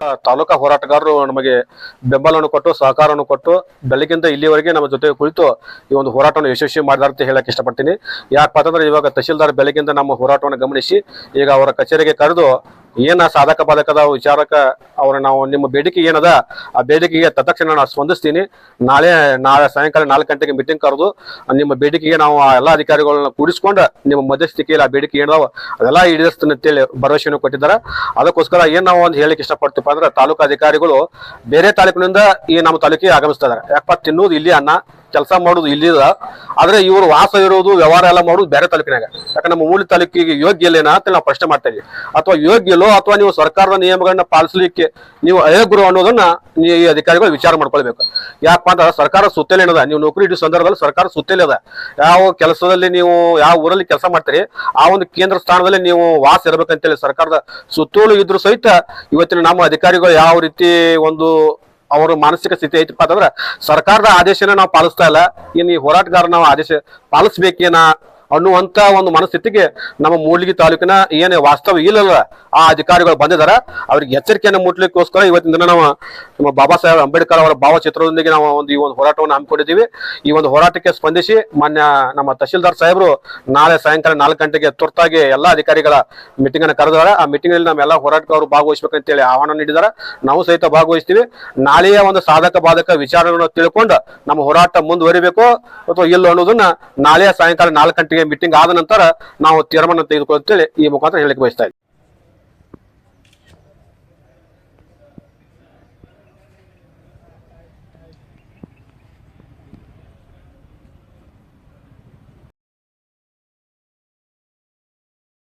ತಾಲೂಕಾ ಹೋರಾಟಗಾರರು ನಮಗೆ ಬೆಂಬಲವನ್ನು ಕೊಟ್ಟು, ಸಹಕಾರವನ್ನು ಕೊಟ್ಟು, ಬೆಳಗ್ಗಿಂದ ಇಲ್ಲಿವರೆಗೆ ನಮ್ಮ ಜೊತೆ ಕುಳಿತು ಈ ಒಂದು ಹೋರಾಟವನ್ನು ಯಶಸ್ವಿ ಮಾಡಿದಾರೆ ಅಂತ ಹೇಳಕ್ ಇಷ್ಟಪಡ್ತೀನಿ. ಯಾಕಪ್ಪ ಅಂತಂದ್ರೆ ಇವಾಗ ತಹಶೀಲ್ದಾರ್ ಬೆಳಗ್ಗಿಂದ ನಮ್ಮ ಹೋರಾಟವನ್ನು ಗಮನಿಸಿ, ಈಗ ಅವರ ಕಚೇರಿಗೆ ಕರೆದು ಏನ ಸಾಧಕ ಬಾಧಕದ ವಿಚಾರಕ ಅವ್ರ ನಾವು ನಿಮ್ಮ ಬೇಡಿಕೆ ಏನದ, ಆ ಬೇಡಿಕೆಗೆ ತತ್ಕ್ಷಣ ನಾನು ಸ್ಪಂದಿಸ್ತೀನಿ. ನಾಳೆ ನಾಳೆ ಸಾಯಂಕಾಲ ನಾಲ್ಕು ಗಂಟೆಗೆ ಮೀಟಿಂಗ್ ಕರೆದು, ನಿಮ್ಮ ಬೇಡಿಕೆಗೆ ನಾವು ಆ ಎಲ್ಲ ಅಧಿಕಾರಿಗಳನ್ನ ಕೂಡಿಸ್ಕೊಂಡು ನಿಮ್ಮ ಮಧ್ಯಸ್ಥಿಕೆಯಲ್ಲಿ ಆ ಬೇಡಿಕೆ ಏನದಾವ ಅದೆಲ್ಲ ಈಡೇರಿಸ್ತೀನಿ ಅಂತೇಳಿ ಭರವಸೆಯನ್ನು ಕೊಟ್ಟಿದ್ದಾರೆ. ಅದಕ್ಕೋಸ್ಕರ ಏನ್ ನಾವು ಒಂದು ಹೇಳಿಕ್ಕೆ ಇಷ್ಟಪಡ್ತೀವಿ ಅಂದ್ರೆ ತಾಲೂಕು ಅಧಿಕಾರಿಗಳು ಬೇರೆ ತಾಲೂಕಿನಿಂದ ಈ ನಮ್ಮ ತಾಲೂಕಿಗೆ ಆಗಮಿಸ್ತಾ ಇದಾರೆ ಯಾಕಪ್ಪ ತಿನ್ನೋದು ಇಲ್ಲಿ ಅನ್ನ ಕೆಲಸ ಮಾಡೋದು ಇಲ್ಲಿ ಆದ್ರೆ ಇವರು ವಾಸ ಇರೋದು, ವ್ಯವಹಾರ ಎಲ್ಲ ಮಾಡೋದು ಬೇರೆ ತಾಲೂಕಿನಾಗ. ಯಾಕಂದ್ರೆ ನಮ್ಮ ಮೂಲ ತಾಲೂಕಿಗೆ ಯೋಗ್ಯ ಇಲ್ಲೇನಾ ಅಂತ ನಾವು ಪ್ರಶ್ನೆ ಮಾಡ್ತಾ ಅಥವಾ ಯೋಗ್ಯ ಇಲ್ಲೋ ಅಥವಾ ನೀವು ಸರ್ಕಾರದ ನಿಯಮಗಳನ್ನ ಪಾಲಿಸಲಿಕ್ಕೆ ನೀವು ಅಯೋಗ್ಯರು ಅನ್ನೋದನ್ನ ಈ ಅಧಿಕಾರಿಗಳು ವಿಚಾರ ಮಾಡ್ಕೊಳ್ಬೇಕು. ಯಾಕಪ್ಪ ಅಂದ್ರೆ ಸರ್ಕಾರ ಸುತ್ತಲೇ ಏನದ? ನೀವು ನೌಕರಿ ಇಡೋ ಸಂದರ್ಭದಲ್ಲಿ ಸರ್ಕಾರ ಸುತ್ತಲೇ ಅದ. ಯಾವ ಕೆಲಸದಲ್ಲಿ ನೀವು ಯಾವ ಊರಲ್ಲಿ ಕೆಲಸ ಮಾಡ್ತೀರಿ, ಆ ಒಂದು ಕೇಂದ್ರ ಸ್ಥಾನದಲ್ಲಿ ನೀವು ವಾಸ ಇರಬೇಕಂತೇಳಿ ಸರ್ಕಾರದ ಸುತ್ತೋಲು ಇದ್ರು ಸಹಿತ ಇವತ್ತಿನ ನಮ್ಮ ಅಧಿಕಾರಿಗಳು ಯಾವ ರೀತಿ ಒಂದು ಅವರ ಮಾನಸಿಕ ಸ್ಥಿತಿ ಐತಪ್ಪ ಅಂತಂದ್ರೆ ಸರ್ಕಾರದ ಆದೇಶನ ನಾವು ಪಾಲಿಸ್ತಾ ಇಲ್ಲ. ಇನ್ನು ಈ ಹೋರಾಟಗಾರ ನಾವು ಆದೇಶ ಪಾಲಿಸ್ಬೇಕೇನ ಅನ್ನುವಂತ ಒಂದು ಮನಸ್ಥಿತಿಗೆ ನಮ್ಮ ಮೂಡ್ಲಿಗಿ ತಾಲೂಕಿನ ಏನೇ ವಾಸ್ತವ ಇಲ್ಲಲ್ಲ, ಆ ಅಧಿಕಾರಿಗಳು ಬಂದಿದ್ದಾರೆ ಅವ್ರಿಗೆ ಎಚ್ಚರಿಕೆಯನ್ನು ಮುಟ್ಲಿಕ್ಕೋಸ್ಕರ ಇವತ್ತಿನ ದಿನ ನಾವು ನಮ್ಮ ಬಾಬಾ ಸಾಹೇಬ್ ಅಂಬೇಡ್ಕರ್ ಅವರ ಭಾವಚಿತ್ರದೊಂದಿಗೆ ನಾವು ಒಂದು ಈ ಒಂದು ಹೋರಾಟವನ್ನು ಹಮ್ಮಿಕೊಂಡಿದ್ದೀವಿ. ಈ ಒಂದು ಹೋರಾಟಕ್ಕೆ ಸ್ಪಂದಿಸಿ ಮಾನ್ಯ ನಮ್ಮ ತಹಶೀಲ್ದಾರ್ ಸಾಹೇಬರು ನಾಳೆ ಸಾಯಂಕಾಲ ನಾಲ್ಕು ಗಂಟೆಗೆ ತುರ್ತಾಗಿ ಎಲ್ಲಾ ಅಧಿಕಾರಿಗಳ ಮೀಟಿಂಗ್ ಅನ್ನು ಕರೆದಿದ್ದಾರೆ. ಆ ಮೀಟಿಂಗ್ ಅಲ್ಲಿ ನಮ್ಮೆಲ್ಲ ಹೋರಾಟಗಾರರು ಭಾಗವಹಿಸಬೇಕಂತೇಳಿ ಆಹ್ವಾನ ನೀಡಿದ್ದಾರೆ. ನಾವು ಸಹಿತ ಭಾಗವಹಿಸ್ತೀವಿ. ನಾಳೆಯ ಒಂದು ಸಾಧಕ ಬಾಧಕ ವಿಚಾರಗಳನ್ನು ತಿಳ್ಕೊಂಡು ನಮ್ಮ ಹೋರಾಟ ಮುಂದುವರಿಬೇಕು ಅಥವಾ ಇಲ್ಲ ಅನ್ನೋದನ್ನ ನಾಳೆ ಸಾಯಂಕಾಲ ನಾಲ್ಕು ಗಂಟೆಗೆ ಮೀಟಿಂಗ್ ಆದ ನಂತರ ನಾವು ತೀರ್ಮಾನ ತೆಗೆದುಕೊಳ್ಳುತ್ತೇಳಿ ಈ ಮುಖಾಂತರ ಹೇಳಿಕೆ ಬಯಸ್ತಾ